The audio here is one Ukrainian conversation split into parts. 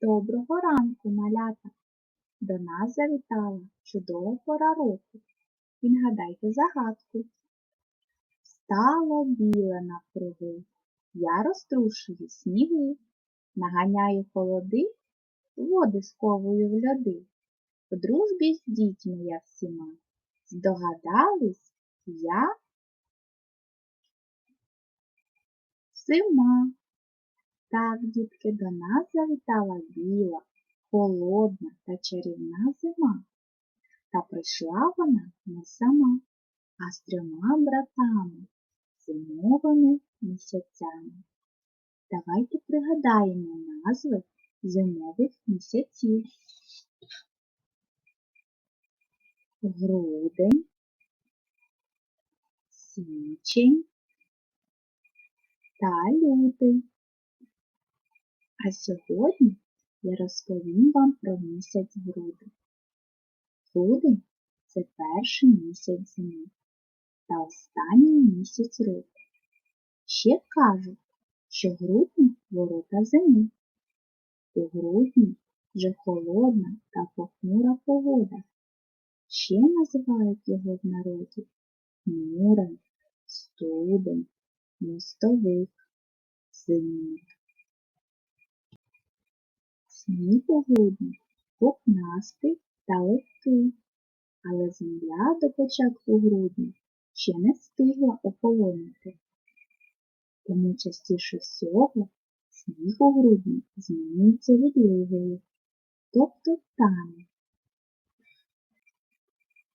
Доброго ранку, малята! До нас завітала чудова пора року. Відгадайте загадку. Стало біле навкруги, я розтрушую сніги, наганяю холоди, води сковую в льоди. В дружбі з дітьми я всіма. Здогадались, я зима. Так, дітки, до нас завітала біла, холодна та чарівна зима. Та прийшла вона не сама, а з трьома братами, зимовими місяцями. Давайте пригадаємо назви зимових місяців. Грудень, січень та лютий. А сьогодні я розповім вам про місяць грудень. Грудень це перший місяць зими та останній місяць року. Ще кажуть, що грудні ворота зими. У грудні вже холодна та похмура погода. Ще називають його в народі мурень, студень, мостовик, зимник. Сніг у грудні пухнастий та легкий, але земля до початку грудня ще не встигла охолонути. Тому частіше всього сніг у грудні змінюється відливою, тобто тане,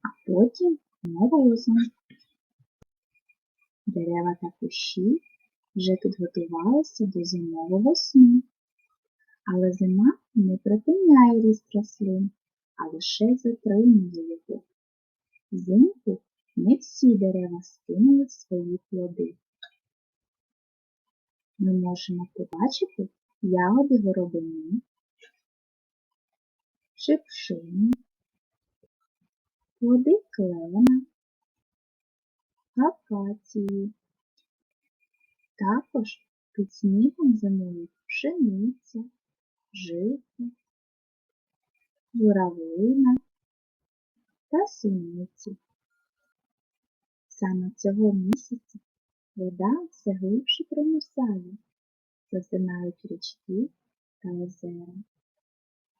а потім морозом. Дерева та кущі вже підготувалися до зимового сну. Але зима не припиняє ріст рослин, а лише затримує його. Взимку не всі дерева скинули свої плоди. Ми можемо побачити ягоди горобини, шипшини, плоди клена, акації. Також під снігом зимують пшениця, жито, журавлина та суниці. Саме цього місяця вода все глибше промерзає, засинають річки та озера.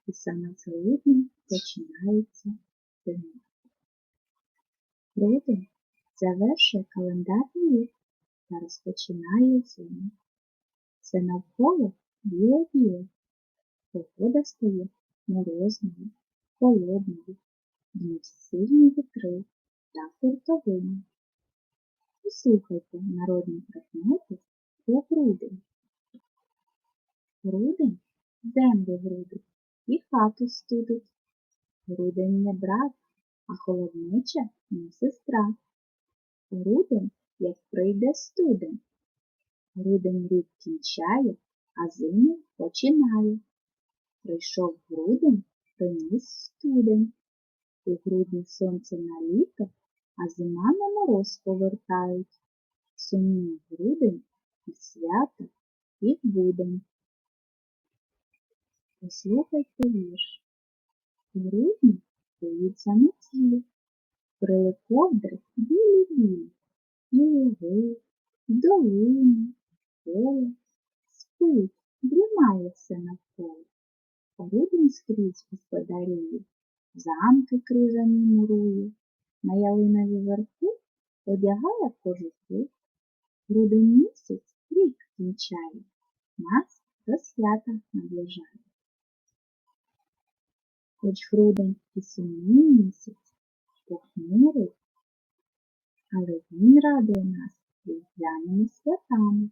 І саме з грудня починається зима. Грудень завершує календарний рік та розпочинає зиму. Все навколо біле-біле, Погода стає морозною, холодною, днуть сильні вітри та хуртовини. Послухайте народні предмети про грудень. Грудень землю грудить і хату студить. Грудень не брат, а холоднича не сестра. Грудень, як прийде студень. Грудень рік кінчає, а зиму починає. Прийшов грудень, приніс студень. У грудні сонце на літо, а зима на мороз повертають. Сумний грудень і свято, і будень. Послухайте вірш. У грудні боїться метлі, крили ковдри білі-білі, і луги, долини, поле, спить, дрімає все навколо. Грудень скрізь господарює, замки крижані мурує, на ялинові верхи одягає кожухи. Грудень місяць рік кінчає, нас до свята наближає. Хоч грудень і сумний місяць, похмурий, але він радує нас різдвяними святами.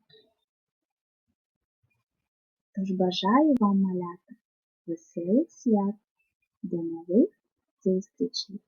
Тож бажаю вам малята веселих свят, до нових зустрічей!